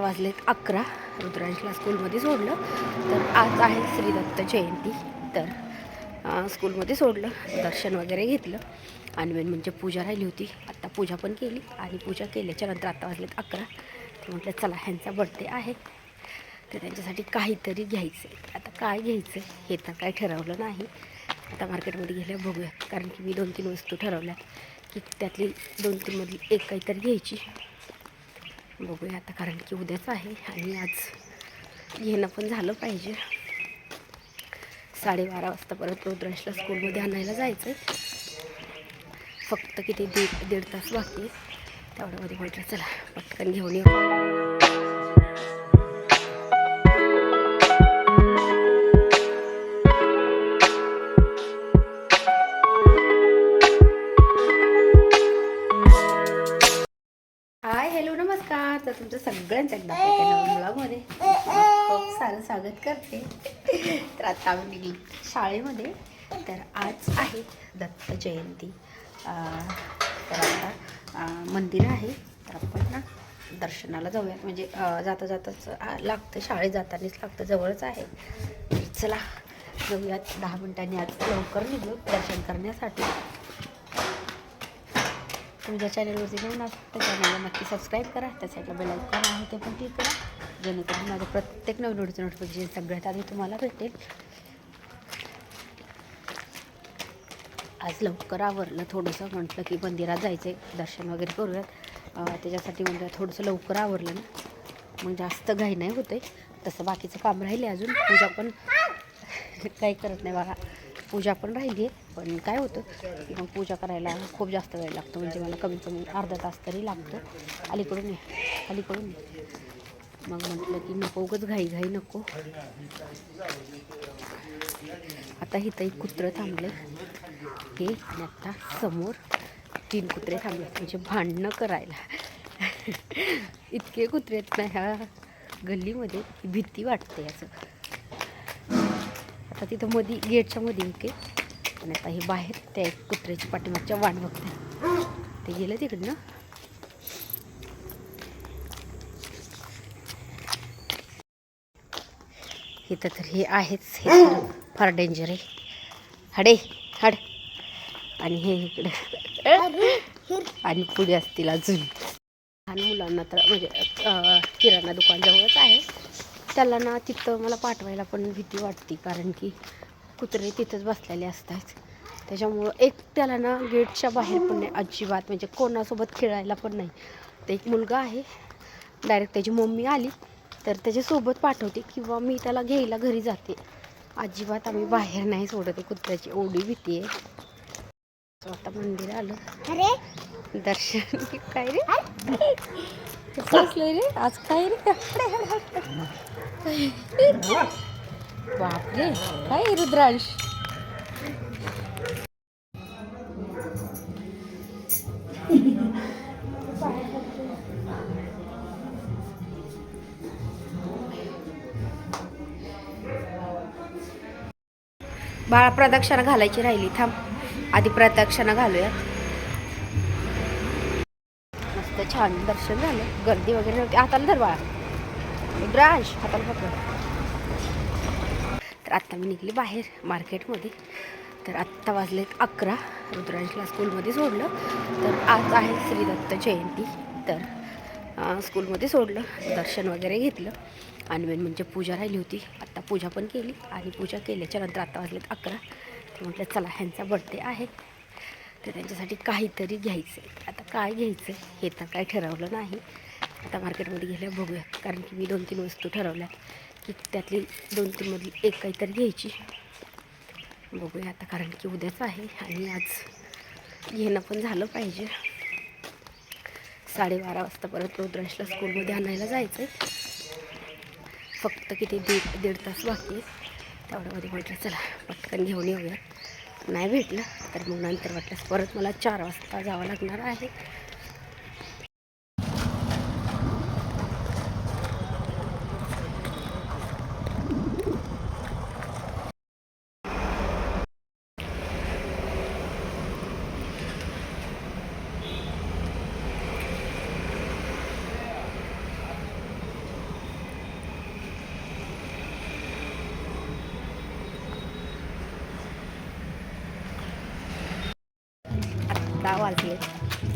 आता वाजलेत अकरा. रुद्रांशला स्कूलमध्ये सोडलं. तर आज आहे श्रीदत्त जयंती. तर स्कूलमध्ये सोडलं. दर्शन वगैरे घेतलं. आणि मेन म्हणजे पूजा राहिली होती. आत्ता पूजा पण केली. आणि पूजा केल्याच्यानंतर आता वाजलेत अकरा. तर म्हटलं चला ह्यांचा बड्डे आहे. तर त्यांच्यासाठी काहीतरी घ्यायचं आहे आता काय घ्यायचं हे तर काय ठरवलं नाही. आता मार्केटमध्ये गेल्या बघूया. कारण की मी दोन तीन वस्तू ठरवल्या की त्यातली दोन तीनमधली एक काहीतरी घ्यायची. बघूया आता कारण की उद्याच आहे आणि आज येणं पण झालं पाहिजे. साडेबारा वाजता परत रुद्रांशला स्कूलमध्ये आणायला जायचं आहे फक्त किती दीड दीड तास बाकी आहे. तेवढ्यामध्ये म्हटलं चला पटकन घेऊन येऊ. नमस्कार तर तुमचं सगळ्यांचं एकदा एका ब्लॉगमध्ये खूप सारं स्वागत करते. तर आता आम्ही निघली शाळेमध्ये. तर आज आहे दत्त जयंती. तर आता मंदिर आहे. तर आपण ना दर्शनाला जाऊयात. म्हणजे जाता जाताच लागतं शाळेत जातानाच लागतं. जवळच आहे. चला जाऊयात. दहा मिनिटांनी आज लवकर निघलो दर्शन करण्यासाठी. तुमच्या चॅनलवरती नवीन असाल तर चॅनलला नक्की सबस्क्राईब करा. त्या साईडला बेल आयकॉन आहे ते पण क्लिक करा. जेणेकरून माझं प्रत्येक नवीन व्हिडिओचं नोटिफिकेशन सगळ्यात आधी तुम्हाला भेटेल. आज लवकर आवरलं थोडंसं. म्हटलं की मंदिरात जायचं आहे दर्शन वगैरे करूयात. त्याच्यासाठी म्हटलं थोडंसं लवकर आवरलं ना. मग जास्त घाई नाही होते तसं बाकीचं काम राहिले अजून. पूजा पण काही करत नाही बघा. पूजा पण राहिली आहे पण काय होतं की मग पूजा करायला खूप जास्त वेळ लागतो म्हणजे मला कमीत कमी अर्धा तास तरी लागतो. अलीकडून ये अलीकडून ये. मग म्हटलं की नको उगच घाई घाई नको. आता इथं एक कुत्रं थांबलं हे आणि आता समोर तीन कुत्रे थांबले म्हणजे भांडणं करायला. इतके कुत्रे आहेत ना ह्या गल्लीमध्ये भीती वाटते याचं आता तिथं मधी गेटच्या मध्ये ओके आणि आता हे बाहेर त्या एक कुत्र्याची पाठीमागच्या वाट बघते. ते गेलं तिकडनं इथं तर हे आहेच. हे फार डेंजर आहे. हडे हड. आणि हे इकडे. आणि पुढे असतील अजून. लहान मुलांना तर म्हणजे किराणा दुकान जवळच आहे. त्याला ना तिथं मला पाठवायला पण भीती वाटते कारण की कुत्रे तिथंच बसलेले असतात. त्याच्यामुळं एक त्याला ना गेटच्या बाहेर पण नाही अजिबात. म्हणजे कोणासोबत खेळायला पण नाही. तर एक मुलगा आहे. डायरेक्ट त्याची मम्मी आली. तर त्याच्यासोबत पाठवते किंवा मी त्याला घ्यायला घरी जाते. अजिबात आम्ही बाहेर नाही सोडत. कुत्र्याची एवढी भीती आहे. आता मंदिर आलं. अरे दर्शन. काय रे? रे आज काय रे? बापरे काय रुद्रांश? बाळा प्रदक्षिणा घालायची राहिली थांब. आधी प्रदक्षिणा घालूया. छान दर्शन झालं. गर्दी वगैरे नव्हती. हाताला धर बाळा. रुद्रांश हाताला पकड तर आत्ता मी निघली बाहेर मार्केटमध्ये. तर आत्ता वाजलेत अकरा. रुद्रांशला स्कूलमध्ये सोडलं. तर आज आहे श्रीदत्त जयंती. तर स्कूलमध्ये सोडलं. दर्शन वगैरे घेतलं. आणि मेन म्हणजे पूजा राहिली होती. आत्ता पूजा पण केली. आणि पूजा केल्याच्यानंतर आत्ता वाजलेत अकरा. तर म्हटलं चला ह्यांचा बड्डे आहे. तर त्यांच्यासाठी काहीतरी घ्यायचं आहे आता काय घ्यायचं हे तर काय ठरवलं नाही. आता मार्केटमध्ये गेल्या बघूया. कारण की मी दोन तीन वस्तू ठरवल्या की त्यातली दोन तीनमधली एक काहीतरी घ्यायची. बघूया आता कारण की उद्याच आहे आणि आज घेणं पण झालं पाहिजे. साडेबारा वाजता परत रुद्रांशला स्कूलमध्ये आणायला जायचं आहे फक्त किती दीड दीड तास बाकी तेवढ्यामध्ये म्हटलं चला पटकन घेऊन येऊया नाही भेटलं. तर मग नंतर वाटल्यास परत मला चार वाजता जावं लागणार आहे. आता वाजले.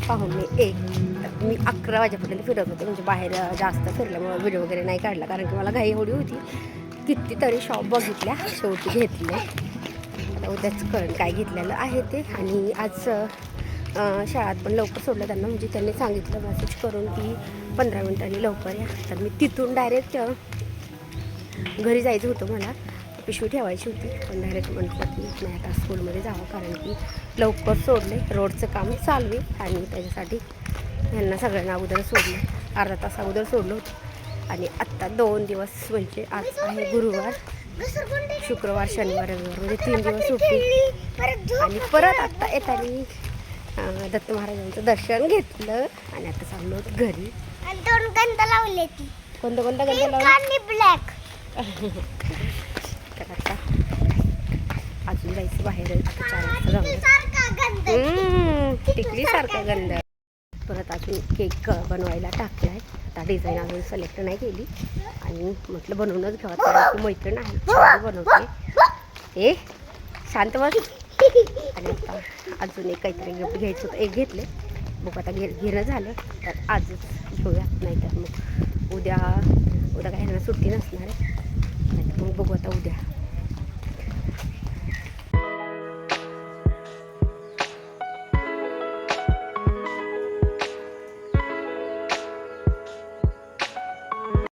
पाहुणे एक तर मी अकरा वाजेपर्यंत फिरत होते. म्हणजे बाहेर जास्त फिरल्यामुळं व्हिडिओ वगैरे नाही काढला. कारण की मला घाई एवढी होती. कितीतरी शॉप बघितल्या शेवटी घेतले. आता उद्याच कळण काय घेतलेलं आहे ते. आणि आज शाळात शाळेत पण लवकर सोडलं त्यांना. म्हणजे त्यांनी सांगितलं मेसेज करून की पंधरा मिनिटांनी लवकर या. तर मी तिथून डायरेक्ट घरी जायचं होतं मला. पिशवी ठेवायची होती. पण डायरेक्ट म्हटलं की नाही आता स्कूलमध्ये जावं. कारण की लवकर सोडले. रोडचं काम चालू आहे आणि त्याच्यासाठी यांना सगळ्यांना अगोदर सोडलं. अर्धा तास अगोदर सोडलं होतं. आणि आत्ता दोन दिवस म्हणजे आज आहे गुरुवार. शुक्रवार शनिवार रविवार म्हणजे तीन दिवस सुट्टी. आणि परत आत्ता येताना दत्त महाराजांचं दर्शन घेतलं. आणि आता चाललो आहोत घरी. दोन गंध लावले ती. कोणतं कोणतं गंध लावलं? ब्लॅक तर आता अजून जायचं बाहेर. आता चार वाजता गंध सारखं टिकलीसारखा गंध. परत अजून केक बनवायला टाकलाय आता डिझाईन अजून सिलेक्ट नाही केली. आणि म्हटलं बनवूनच घ्यावं कारण की मैत्रीण आहे. बनवते. ए शांत बस. आणि आता अजून एक काहीतरी गिफ्ट घ्यायचं होतं. एक घेतले. बघू आता घे घेणं झालं तर आजच घेऊया. नाहीतर मग उद्या उद्या काही ना सुट्टी नसणार आहे. नाहीतर मग बघू आता उद्या.